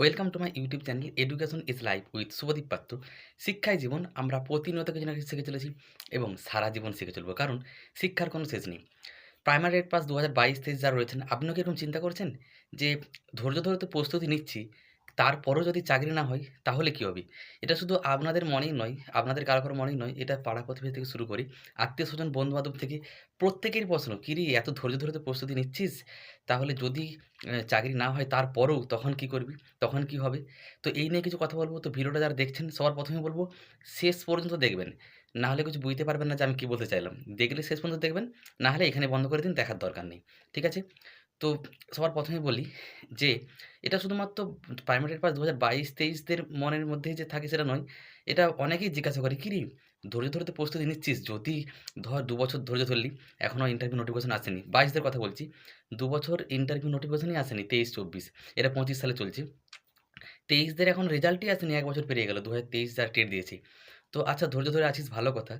Welcome to my YouTube channel education is life with Shubhadeep Patra শিক্ষায় জীবন, আমরা প্রতিনিয়ত কিছু না কিছু শিখে চলেছি এবং সারা জীবন শিখে চলবো, কারণ শিক্ষার কোনো শেষ নেই। প্রাইমারি রেড পাস দু হাজার বাইশ তেইশ যারা রয়েছেন, আপনিও কি এরকম চিন্তা করছেন? যে ধৈর্য ধরে তো প্রস্তুতি নিচ্ছি তারপরও যদি চাকরি না হয়, তাহলে কী হবে? এটা শুধু আপনাদের মনেই নয়, আপনাদের কারও কারও মনেই নয়, এটা পাড়া প্রতিবেশী থেকে শুরু করি আত্মীয় স্বজন বন্ধু বান্ধব থেকে প্রত্যেকের প্রশ্ন কিরে এত ধৈর্য ধরে তো প্রস্তুতি নিচ্ছিস? তাহলে যদি চাকরি না হয় তারপরেও তখন কি করবি? তখন কি হবে? তো এই নিয়ে কিছু কথা বলব। তো ভিডিওটা যারা দেখছেন, সবার প্রথমে বলব, শেষ পর্যন্ত দেখবেন। না হলে কিছু বুঝতে পারবেন না যে আমি কী বলতে চাইলাম। দেখলে শেষ পর্যন্ত দেখবেন, না হলে এখানে বন্ধ করে দিন, দেখার দরকার নেই। ঠিক আছে? তো সবার প্রথমে বলি যে, এটা শুধুমাত্র প্রাইমারি পাস দু হাজার বাইশ, তেইশদের মনের মধ্যে যে থাকে সেটা নয়, এটা অনেকেই জিজ্ঞাসা করে, কিরি, ধৈর্য ধরে তো প্রস্তুতি নিচ্ছিস? যদি ধর দু বছর ধৈর্য ধরলি এখনও ইন্টারভিউ নোটিফিকেশন আসেনি। বাইশদের কথা বলছি, দু বছর ইন্টারভিউ নোটিফিকেশনই আসেনি, তেইশ, চব্বিশ, এটা পঁচিশ সালে চলছে। তেইশদের এখন রেজাল্টই আসেনি, এক বছর পেরিয়ে গেল দু হাজার তেইশ যার টেট দিয়েছি। তো আচ্ছা ধৈর্য ধরে আছিস, ভালো কথা।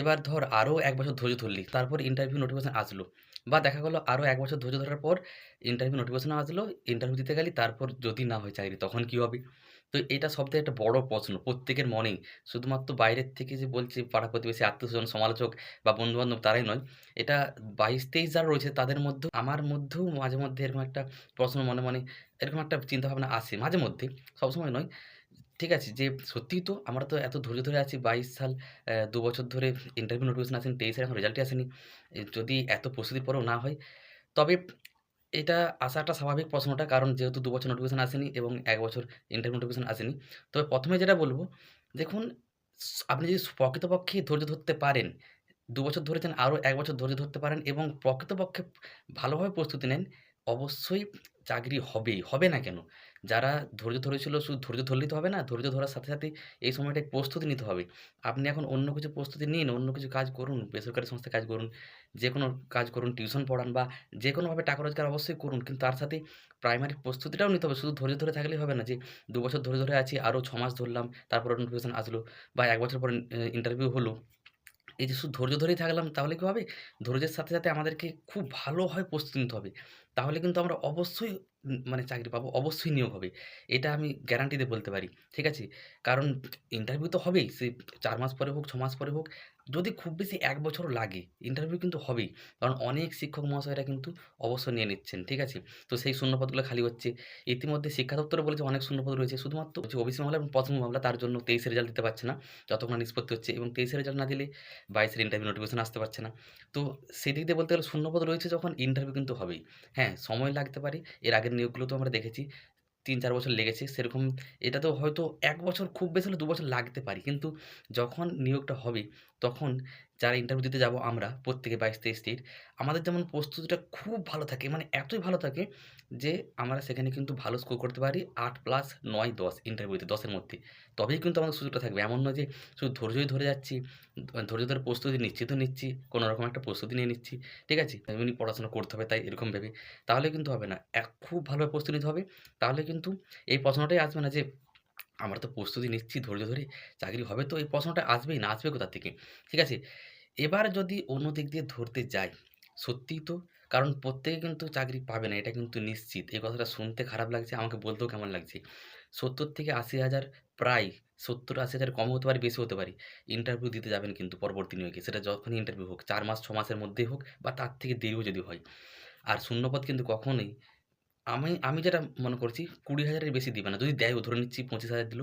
এবার ধর আরও এক বছর ধৈর্য ধরলি, তারপর ইন্টারভিউ নোটিফিকেশন আসলো। বা দেখা গেলো আরও এক বছর ধৈর্য ধরার পর ইন্টারভিউ নোটিফিকেশন আসলো ইন্টারভিউ দিতে গেলি তারপর যদি না হয় চাকরি তখন কী হবে? তো এটা সবথেকে একটা বড় প্রশ্ন প্রত্যেকের মনেই। শুধুমাত্র বাইরের থেকে যে বলছে পাড়া প্রতিবেশী, আত্মীয়স্বজন, সমালোচক বা বন্ধুবান্ধব তারাই নয়, এটা বাইশ তেইশ যারা রয়েছে তাদের মধ্যেও, আমার মধ্যেও মাঝে মধ্যে এরকম একটা প্রশ্ন মনে মনে, এরকম একটা চিন্তাভাবনা আসে। মাঝে মধ্যে, সবসময় নয়। ঠিক আছে, যে সত্যিই তো আমরা তো এত ধৈর্য ধরে আছি বাইশ সাল দু বছর ধরে ইন্টারভিউ নোটিফিকেশন আসেনি তেইশের এখন রেজাল্টই আসেনি। যদি এত প্রস্তুতির পরেও না হয়, তবে এটা আসাটা স্বাভাবিক প্রশ্নটা, কারণ যেহেতু দু বছর নোটিফিকেশন আসেনি এবং এক বছর ইন্টারভিউ নোটিফিকেশন আসেনি। তবে প্রথমে যেটা বলব, দেখুন, আপনি যদি প্রকৃতপক্ষে ধৈর্য ধরতে পারেন, দু বছর ধরেছেন, আরও এক বছর ধৈর্য ধরতে পারেন এবং প্রকৃতপক্ষে ভালোভাবে প্রস্তুতি নেন, অবশ্যই চাকরি হবেই, হবে না কেন? যারা ধৈর্য ধরেছিল শুধু ধৈর্য ধরলেই তো হবে না, ধৈর্য ধরার সাথে সাথে এই সময়টায় প্রস্তুতি নিতে হবে। আপনি এখন অন্য কিছু প্রস্তুতি নিন, অন্য কিছু কাজ করুন, বেসরকারি সংস্থায় কাজ করুন যে কোনো কাজ করুন, টিউশন পড়ান বা যে কোনোভাবে টাকা রোজগার অবশ্যই করুন, কিন্তু তার সাথে প্রাইমারি প্রস্তুতিটাও নিতে হবে। শুধু ধৈর্য ধরে থাকলেই হবে না যে, দু বছর ধরে ধরে আছি, আরও ছ মাস ধরলাম, তারপরে নোটিফিকেশন আসলো বা এক বছর পরে ইন্টারভিউ হলো। এই যে শুধু ধৈর্য ধরেই থাকলাম তাহলে কী হবে? ধৈর্যের সাথে, সাথে আমাদেরকে খুব ভালোভাবে প্রস্তুতি নিতে হবে। তাহলে কিন্তু আমরা অবশ্যই মানে চাকরি পাবো, অবশ্যই নিয়োগ হবে। এটা আমি গ্যারান্টিতে বলতে পারি। ঠিক আছে? কারণ ইন্টারভিউ তো হবেই। সে চার মাস পরে হোক, ছ মাস পরে হোক, যদি খুব বেশি এক বছর লাগে, ইন্টারভিউ কিন্তু হবেই। কারণ অনেক শিক্ষক মহাশয়রা কিন্তু অবসর নিয়ে নিচ্ছেন। ঠিক আছে? তো সেই শূন্যপদগুলো খালি হচ্ছে। ইতিমধ্যে শিক্ষা দপ্তরও বলেছে অনেক শূন্যপদ রয়েছে। শুধুমাত্র হচ্ছে ওবিসি মহলা এবং প্রথম মামলা তার জন্য তেইশে রেজাল্ট দিতে পারছে না। যতক্ষণ নিষ্পত্তি হচ্ছে এবং তেইশে রেজাল্ট না দিলে ২২ এর ইন্টারভিউ নোটিফিকেশন আসতে পারছে না। তো সেদিক দিয়ে বলতে গেলে শূন্যপদ রয়েছে যখন ইন্টারভিউ কিন্তু হবেই। হ্যাঁ, সময় লাগতে পারে। এর আগের নিয়োগগুলো তো আমরা দেখেছি ৩-৪ বছর লেগেছে। সেরকম এটা তো হয়তো এক বছর খুব বেশি হলে দু বছর লাগতে পারে। কিন্তু যখন নিয়োগটা হবে, তখন যারা ইন্টারভিউ দিতে যাব আমরা প্রত্যেকে ২২-২৩ টির আমাদের যেমন প্রস্তুতিটা খুব ভালো থাকে মানে এতই ভালো থাকে যে আমরা সেখানে কিন্তু ভালো স্কোর করতে পারি আট প্লাস নয় দশ ইন্টারভিউতে দশের মধ্যে। তবেই কিন্তু আমাদের সুযোগটা থাকবে। এমন নয় যে শুধু ধৈর্যই ধরে যাচ্ছি, ধৈর্য ধরে প্রস্তুতি নিচ্ছি তো নিচ্ছি, কোনোরকম একটা প্রস্তুতি নিয়ে নিচ্ছি। ঠিক আছে? এমনি পড়াশোনা করতে হবে তাই এরকম ভেবে। তাহলে কিন্তু হবে না। এক খুব ভালোভাবে প্রস্তুতি নিতে হবে। তাহলে কিন্তু এই প্রশ্নটাই আসবে না যে আমরা তো প্রস্তুতি নিচ্ছি ধৈর্য ধরে, চাকরি হবে তো এই প্রশ্নটা আসবেই না, আসবে কোথা থেকে? ঠিক আছে? এবার যদি অন্য দিক দিয়ে ধরতে যাই, সত্যিই তো কারণ প্রত্যেকে কিন্তু চাকরি পাবে না এটা কিন্তু নিশ্চিত। এই কথাটা শুনতে খারাপ লাগছে, আমাকে বলতেও কেমন লাগছে। ৭০ থেকে ৮০,০০০ প্রায় সত্তর আশি হাজার কম হতে পারে, বেশি হতে পারে। ইন্টারভিউ দিতে যাবেন কিন্তু পরবর্তী নিয়োগে। সেটা যখনই ইন্টারভিউ হোক, চার মাস ছ মাসের মধ্যেই হোক বা তার থেকে দেরিও যদি হয়। আর শূন্যপদ কিন্তু কখনোই আমি আমি যেটা মনে করছি কুড়ি হাজারের বেশি দিবে না। যদি দেয়ও ধরে নিচ্ছি ২৫,০০০ দিল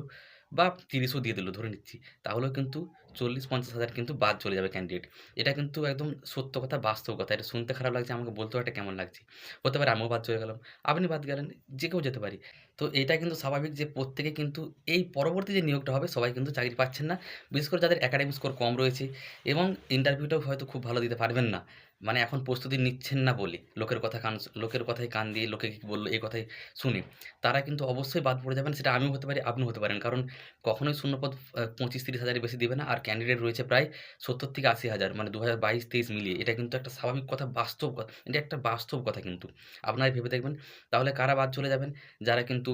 বা ৩০ও দিয়ে দিল ধরে নিচ্ছি। তাহলেও কিন্তু ৪০-৫০,০০০ কিন্তু বাদ চলে যাবে ক্যান্ডিডেট। এটা কিন্তু একদম সত্য কথা, বাস্তব কথা। এটা শুনতে খারাপ লাগছে, আমাকে বলতেও একটা কেমন লাগছে। হতে পারে আমিও বাদ চলে গেলাম, আপনি বাদ গেলেন, যে কেউ যেতে পারি। তো এটা কিন্তু স্বাভাবিক যে প্রত্যেকে কিন্তু এই পরবর্তী যে নিয়োগটা হবে সবাই কিন্তু চাকরি পাচ্ছেন না। বিশেষ করে যাদের একাডেমিক স্কোর কম রয়েছে এবং ইন্টারভিউটাও হয়তো খুব ভালো দিতে পারবেন না। মানে এখন প্রস্তুতি নিচ্ছেন না বলে, লোকের কথা কান লোকের কথায় কান দিয়ে লোকে কি বলল এই কথাই শুনে, তারা কিন্তু অবশ্যই বাদ পড়ে যাবেন। সেটা আমিও হতে পারি, আপনিও হতে পারেন। কারণ কখনোই শূন্যপদ পঁচিশ তিরিশ হাজারের বেশি দেবে না। আর ক্যান্ডিডেট রয়েছে প্রায় ৭০ থেকে ৮০,০০০ মানে ২০২২-২৩ মিলিয়ে। এটা কিন্তু একটা স্বাভাবিক কথা, বাস্তব কথা। এটা একটা বাস্তব কথা কিন্তু। আপনারা ভেবে দেখবেন। তাহলে কারা বাদ চলে যাবেন? যারা কিন্তু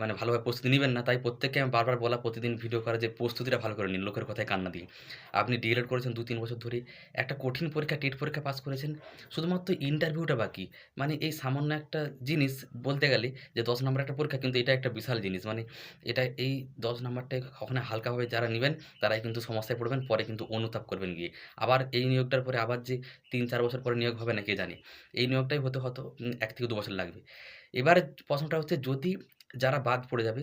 মানে ভালোভাবে প্রস্তুতি নিবেন না। তাই প্রত্যেককে আমি বারবার বলা প্রতিদিন ভিডিও করা যে প্রস্তুতিটা ভালো করে নিন, লোকের কথায় কান্না দিয়ে। আপনি ডিএলএড করেছেন ২-৩ বছর ধরে, একটা কঠিন পরীক্ষা টেট পরীক্ষা পাস করেছেন। শুধুমাত্র ইন্টারভিউটা বাকি। মানে এই সামান্য একটা জিনিস বলতে গেলে যে দশ নম্বর একটা পরীক্ষা কিন্তু এটা একটা বিশাল জিনিস। মানে এটা এই ১০ নাম্বারটা কখনো হালকাভাবে যারা নেবেন তারাই কিন্তু সমস্যায় পড়বেন। পরে কিন্তু অনুতাপ করবেন গিয়ে। আবার এই নিয়োগটার পরে আবার যে ৩-৪ বছর পরে নিয়োগ হবে না কে জানে। এই নিয়োগটাই হতে হয়তো এক থেকে দু বছর লাগবে। এবারে প্রশ্নটা হচ্ছে যদি যারা বাদ পড়ে যাবে,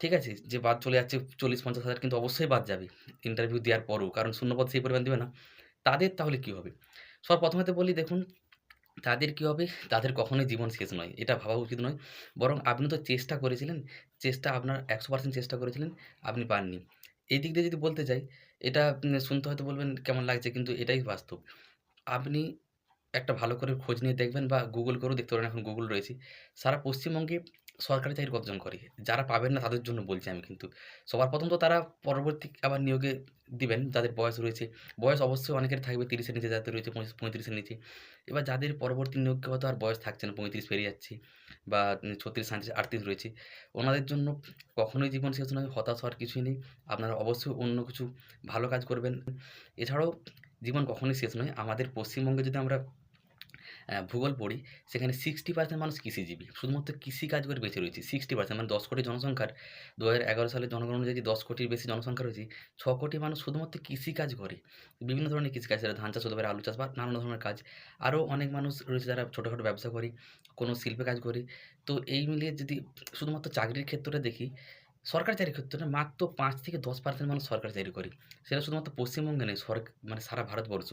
ঠিক আছে? যে বাদ চলে যাচ্ছে ৪০-৫০ হাজার কিন্তু অবশ্যই বাদ যাবে। ইন্টারভিউ দেওয়ার পরও কারণ শূন্যপদ সেই পরিমাণ দেবে না। তাদের তাহলে কি হবে? সবার প্রথমেতে বলি দেখুন, তাদের কি হবে? তাদের কখনোই জীবন শেষ নয়। এটা ভাবা উচিত নয়। বরং আপনি তো চেষ্টা করেছিলেন। চেষ্টা আপনার ১০০% চেষ্টা করেছিলেন, আপনি পাননি। এই দিক দিয়ে যদি বলতে যাই, এটা শুনতে হয়তো বলবেন কেমন লাগছে কিন্তু এটাই বাস্তব। আপনি একটা ভালো করে খোঁজ নিয়ে দেখবেন বা গুগল করেও দেখতে পারেন এখন গুগল রয়েছে। সারা পশ্চিমবঙ্গে সরকারি চাকরি কতজন করে? যারা পাবেন না তাদের জন্য বলছি আমি কিন্তু। সবার প্রথম তো তারা পরবর্তী আবার নিয়োগে দিবেন যাদের বয়স রয়েছে। বয়স অবশ্যই অনেকের থাকবে তিরিশের নিচে যাদের রয়েছে ২৫ ৩৫ এর নিচে। এবার যাদের পরবর্তী নিয়োগকে হয়তো আর বয়স থাকছে না ৩৫ পেরিয়ে যাচ্ছে বা ছত্রিশ ৩৬, ৩৭, ৩৮ রয়েছে। ওনাদের জন্য কখনোই জীবন শেষ নয়। হতাশ হওয়ার কিছুই নেই। আপনারা অবশ্যই অন্য কিছু ভালো কাজ করবেন। এছাড়াও জীবন কখনোই শেষ নয়। আমাদের পশ্চিমবঙ্গে যদি আমরা ভূগোল পড়ি, সেখানে 60% মানুষ কৃষিজীবী। শুধুমাত্র কৃষিকাজ করে বেঁচে রয়েছে। 60% মানে ১০ কোটি জনসংখ্যার ২০১১ সালের জনগণ অনুযায়ী ১০ কোটির বেশি জনসংখ্যা রয়েছে। ছ কোটি মানুষ শুধুমাত্র কৃষিকাজ করে। বিভিন্ন ধরনের কৃষিকাজ সেটা ধান চাষ হতে পারে, আলু চাষ বা নানান ধরনের কাজ। আরও অনেক মানুষ রয়েছে যারা ছোটখাটো ব্যবসা করে, কোনো শিল্পে কাজ করে। তো এই মিলিয়ে যদি শুধুমাত্র চাকরির ক্ষেত্রটা দেখি, সরকারি চাকরির ক্ষেত্রে মাত্র পাঁচ থেকে ১০% মানুষ সরকারি চাকরি করে। সেটা শুধুমাত্র পশ্চিমবঙ্গে নয়, সরক মানে সারা ভারতবর্ষ।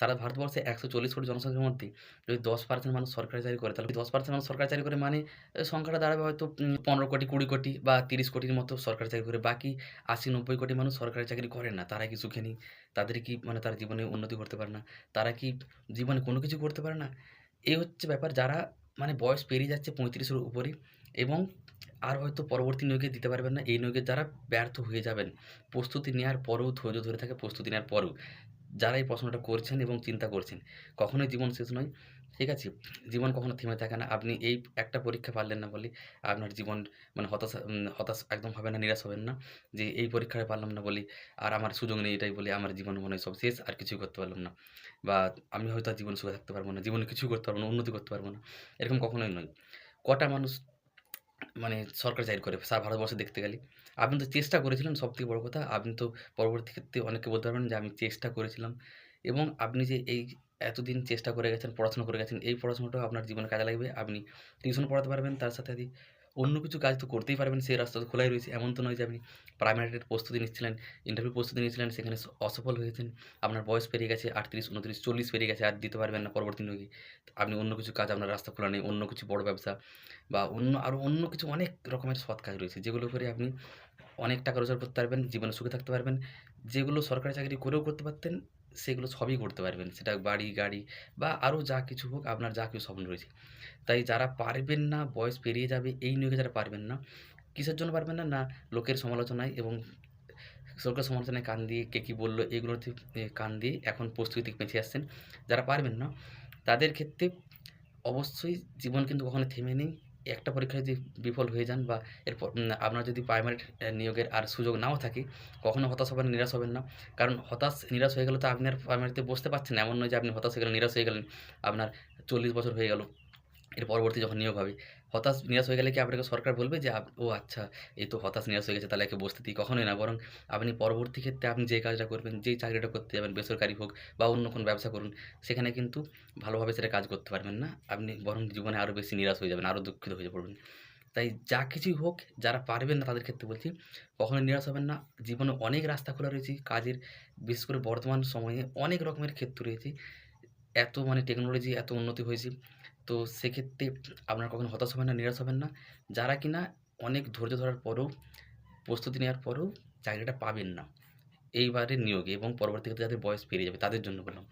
সারা ভারতবর্ষে ১৪০ কোটি জনসংখ্যার মধ্যে যদি ১০% মানুষ সরকারি চাকরি করে, তাহলে 10% মানুষ সরকারি চাকরি করে মানে সংখ্যাটা দাঁড়াবে হয়তো পনেরো কোটি, ২০ কোটি বা ৩০ কোটির মতো সরকারি চাকরি করে। বাকি ৮০-৯০ কোটি মানুষ সরকারি চাকরি করে না। তারা কি সুখে নেই? তাদের কি মানে তারা জীবনে উন্নতি করতে পারে না? তারা কি জীবনে কোনো কিছু করতে পারে না? এই হচ্ছে ব্যাপার যারা মানে বয়স পেরিয়ে যাচ্ছে পঁয়ত্রিশের উপরে এবং আর হয়তো পরবর্তী নিয়োগে দিতে পারবেন না। এই নিয়োগে যারা ব্যর্থ হয়ে যাবেন, প্রস্তুতি নেওয়ার পরেও ধৈর্য ধরে থাকে প্রস্তুতি নেওয়ার পরেও। যারা এই প্রশ্নটা করছেন এবং চিন্তা করছেন, কখনোই জীবন শেষ নয়। ঠিক আছে? জীবন কখনো থেমে থাকে না। আপনি এই একটা পরীক্ষা পারলেন না বলে আপনার জীবন মানে হতাশা হতাশ একদম হবে না, নিরাশ হবেন না। যে এই পরীক্ষায় পারলাম না বলে আর আমার সুযোগ নেই এটাই বলে আমার জীবন মনে হয় সব শেষ আর কিছুই করতে পারলাম না। বা আমি হয়তো জীবন সুখে থাকতে পারব না। জীবনে কিছুই করতে পারব না, উন্নতি করতে পারব না। এরকম কখনোই নয়। কটা মানুষ মানে সরকার জাহির করে সারা ভারতবর্ষে দেখতে গেলে। আপনি তো চেষ্টা করেছিলেন সব থেকে বড় কথা। আপনি তো পরবর্তী ক্ষেত্রে অনেকে বলতে পারবেন যে আমি চেষ্টা করেছিলাম এবং আপনি যে এই এতদিন চেষ্টা করে গেছেন, পড়াশোনা করে গেছেন, এই পড়াশোনাটাও আপনার জীবনে কাজে লাগবে। আপনি টিউশন পড়াতে পারবেন তার সাথে অন্য কিছু কাজ তো করতেই পারবেন। সেই রাস্তা তো খোলাই রয়েছে। এমন তো নয় যে আপনি প্রাইমারির প্রস্তুতি নিচ্ছিলেন, ইন্টারভিউ প্রস্তুতি নিচ্ছিলেন সেখানে অসফল হয়েছেন। আপনার বয়স পেরিয়ে গেছে ৩৮, ২৯, ৪০ পেরিয়ে গেছে আর দিতে পারবেন না পরবর্তী নিয়োগে। আপনি অন্য কিছু কাজ আপনার রাস্তা খোলা নেই। অন্য কিছু বড় ব্যবসা বা অন্য আরও অন্য কিছু অনেক রকমের সৎ কাজ রয়েছে। যেগুলো করে আপনি অনেক টাকা রোজগার করতে পারবেন, জীবনে সুখে থাকতে পারবেন। যেগুলো সরকারি চাকরি করেও করতে পারতেন, সেগুলো সবই করতে পারবেন। সেটা বাড়ি, গাড়ি বা আরও যা কিছু হোক আপনার যা কিছু স্বপ্ন রয়েছে। তাই যারা পারবেন না, বয়স পেরিয়ে যাবে এই নিয়োগে যারা পারবেন না, কিসের জন্য পারবেন না? না লোকের সমালোচনায় এবং সরকার সমালোচনায় কান দিয়ে কে কী বলল এগুলোতে কান দিয়ে এখন প্রস্তুতি পিছিয়ে আসছেন। যারা পারবেন না, তাদের ক্ষেত্রে অবশ্যই জীবন কিন্তু কখনো থেমে নেই। একটা পরীক্ষায় যদি বিফল হয়ে যান বা এরপর আপনার যদি প্রাইমারি নিয়োগের আর সুযোগ নাও থাকে, কখনও হতাশ হবেন নিরাশ হবেন না। কারণ হতাশ, নিরাশ হয়ে গেলে তো আপনি আর প্রাইমারিতে বসতে পারছেন এমন নয় যে আপনি হতাশ হয়ে গেলেন, নিরাশ হয়ে গেলেন। আপনার ৪০ বছর হয়ে গেল। এর পরবর্তী যখন নিয়োগ হবে, হতাশ, নিরাশ হয়ে গেলে কি আপনাকে সরকার বলবে যে ও আচ্ছা এই তো হতাশ, নিরাশ হয়ে গেছে তাহলে একে বসতে দিই। কখনোই না। বরং আপনি পরবর্তী ক্ষেত্রে আপনি যে কাজটা করবেন, যেই চাকরিটা করতে যাবেন বেসরকারি হোক বা অন্য কোনো ব্যবসা করুন, সেখানে কিন্তু ভালোভাবে সেটা কাজ করতে পারবেন না। আপনি বরং জীবনে আরও বেশি নিরাশ হয়ে যাবেন, আরও দুঃখিত হয়ে পড়বেন। তাই যা কিছুই হোক, যারা পারবেন না তাদের ক্ষেত্রে বলছি, কখনোই নিরাশ হবেন না। জীবনে অনেক রাস্তা খোলা রয়েছে। কাজের বিশেষ করে বর্তমান সময়ে অনেক রকমের ক্ষেত্র রয়েছে। এত মানে টেকনোলজি এত উন্নতি হয়েছে। তো সেক্ষেত্রে আপনারা কখনো হতাশ হবেন না, নিরাশ হবেন না। যারা কিনা অনেক ধৈর্য ধরার পরেও, প্রস্তুতি নেওয়ার পরেও চাকরিটা পাবেন না। এইবারের নিয়োগে এবং পরবর্তী ক্ষেত্রে যাদের বয়স পেরিয়ে যাবে তাদের জন্য বললাম।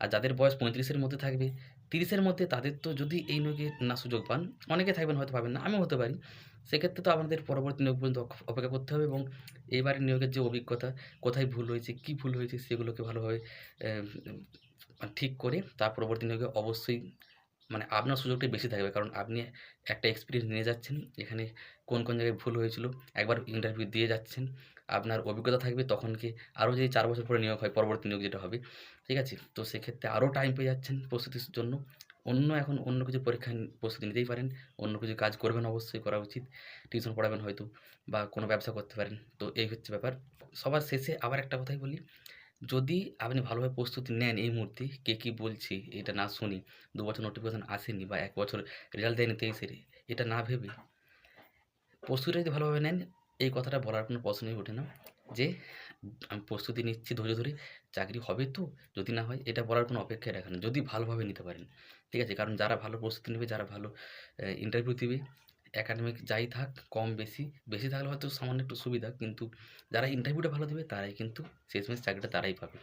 আর যাদের বয়স পঁয়ত্রিশের মধ্যে থাকবে, তিরিশের মধ্যে তাদের তো যদি এই নিয়োগে না সুযোগ পান, অনেকে থাকবেন হয়তো পাবেন না, আমিও হতে পারি। সেক্ষেত্রে তো আমাদের পরবর্তী নিয়োগ পর্যন্ত অপেক্ষা করতে হবে এবং এইবারের নিয়োগের যে অভিজ্ঞতা, কোথায় ভুল হয়েছে, কি ভুল হয়েছে সেগুলোকে ভালোভাবে ঠিক করে তার পরবর্তী নিয়োগে অবশ্যই মানে আপনার সুযোগটাই বেশি থাকবে। কারণ আপনি একটা এক্সপিরিয়েন্স নিয়ে যাচ্ছেন। এখানে কোন, কোন জায়গায় ভুল হয়েছিল, একবার ইন্টারভিউ দিয়ে যাচ্ছেন। আপনার অভিজ্ঞতা থাকবে তখন কি আরও যদি চার বছর পরে নিয়োগ হয়, পরবর্তী নিয়োগ যেটা হবে, ঠিক আছে? তো সেক্ষেত্রে আরও টাইম পেয়ে যাচ্ছেন প্রস্তুতির জন্য। অন্য এখন অন্য কিছু পরীক্ষায় প্রস্তুতি নিতেই পারেন। অন্য কিছু কাজ করবেন অবশ্যই করা উচিত। টিউশন পড়াবেন হয়তো বা কোনো ব্যবসা করতে পারেন। তো এই হচ্ছে ব্যাপার। সবার শেষে আবার একটা কথাই বলি, যদি আপনি ভালোভাবে প্রস্তুতি নেন এই মুহূর্তে, কে কি বলছে এটা না শুনি দু বছর নোটিফিকেশন আসেনি বা এক বছর রেজাল্ট দেয়নি ২৩ এর, এটা না ভেবে প্রস্তুতিটা যদি ভালোভাবে নেন, এই কথাটা বলার কোনো প্রশ্নই ওঠে না যে, আমি প্রস্তুতি নিচ্ছি ধৈর্য ধরে, চাকরি হবে তো? যদি না হয়, এটা বলার কোনো অপেক্ষায় রাখে না। যদি ভালোভাবে নিতে পারেন। ঠিক আছে? কারণ যারা ভালো প্রস্তুতি নেবে, যারা ভালো ইন্টারভিউ দিবে, একাডেমিক যাই থাক, কম বেশি, বেশি থাকলে হয়তো সামান্য একটু সুবিধা। কিন্তু যারা ইন্টারভিউটা ভালো দেবে তারাই কিন্তু শেষমেশ চাকরিটা তারাই পাবে।